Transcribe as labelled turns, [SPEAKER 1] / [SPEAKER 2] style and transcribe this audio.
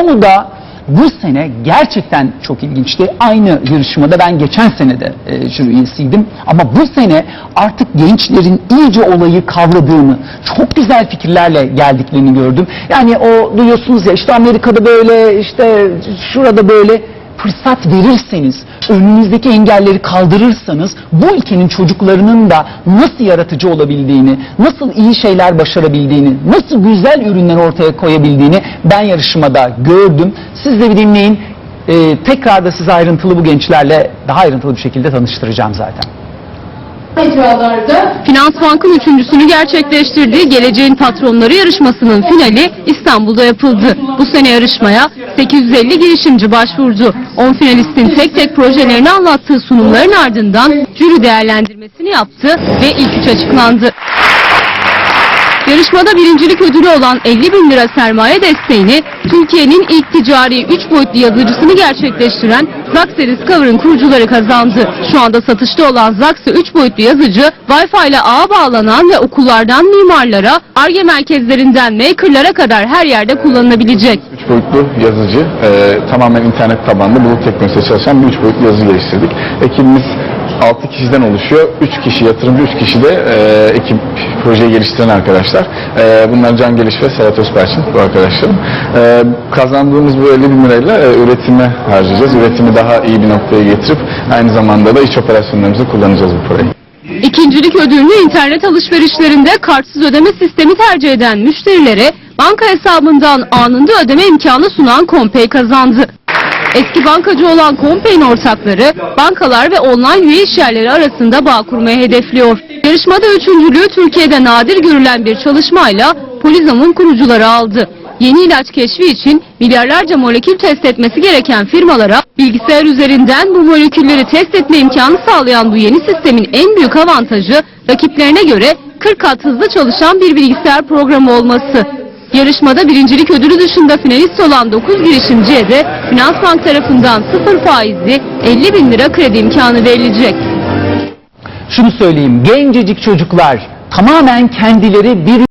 [SPEAKER 1] Onu da bu sene gerçekten çok ilginçti. Aynı yarışmada ben geçen sene de e, jüri üyesiydim. Ama bu sene artık gençlerin iyice olayı kavradığını, çok güzel fikirlerle geldiklerini gördüm. Yani o duyuyorsunuz ya işte Amerika'da böyle, işte şurada böyle fırsat verirseniz, önünüzdeki engelleri kaldırırsanız bu ülkenin çocuklarının da nasıl yaratıcı olabildiğini, nasıl iyi şeyler başarabildiğini, nasıl güzel ürünler ortaya koyabildiğini ben yarışmada gördüm. Siz de bir dinleyin. Ee, tekrar da size ayrıntılı bu gençlerle daha ayrıntılı bir şekilde tanıştıracağım zaten.
[SPEAKER 2] Mecralarda Finansbank'ın üçüncüsünü gerçekleştirdiği Geleceğin Patronları yarışmasının finali İstanbul'da yapıldı. Bu sene yarışmaya 850 girişimci başvurdu. 10 finalistin tek tek projelerini anlattığı sunumların ardından jüri değerlendirmesini yaptı ve ilk üç açıklandı. Yarışmada birincilik ödülü olan 50 bin lira sermaye desteğini Türkiye'nin ilk ticari 3 boyutlu yazıcısını gerçekleştiren Zaxxer Discover'ın kurucuları kazandı. Şu anda satışta olan Zaxxer 3 boyutlu yazıcı Wi-Fi ile ağa bağlanan ve okullardan mimarlara, ARGE merkezlerinden makerlara kadar her yerde kullanılabilecek.
[SPEAKER 3] Üç boyutlu yazıcı, e, tamamen internet tabanlı bulut teknolojisiyle çalışan bir üç boyutlu yazıcı geliştirdik. Ekibimiz 6 kişiden oluşuyor. 3 kişi yatırımcı, 3 kişi de e, ekip projeyi geliştiren arkadaşlar. E, bunlar Can Geliş ve Serhat Özperçin bu arkadaşlarım. E, kazandığımız bu 50 bin lirayla e, üretime harcayacağız. Üretimi daha iyi bir noktaya getirip aynı zamanda da iç operasyonlarımızda kullanacağız bu parayı.
[SPEAKER 2] İkincilik ödülünü internet alışverişlerinde kartsız ödeme sistemi tercih eden müşterilere banka hesabından anında ödeme imkanı sunan Compay kazandı. Eski bankacı olan Compay'in ortakları bankalar ve online üye işyerleri arasında bağ kurmayı hedefliyor. Yarışmada üçüncülüğü Türkiye'de nadir görülen bir çalışmayla Polizam'ın kurucuları aldı. Yeni ilaç keşfi için milyarlarca molekül test etmesi gereken firmalara bilgisayar üzerinden bu molekülleri test etme imkanı sağlayan bu yeni sistemin en büyük avantajı rakiplerine göre 40 kat hızlı çalışan bir bilgisayar programı olması. Yarışmada birincilik ödülü dışında finalist olan 9 girişimciye de Finansbank tarafından sıfır faizli 50 bin lira kredi imkanı verilecek.
[SPEAKER 1] Şunu söyleyeyim, gencecik çocuklar tamamen kendileri bir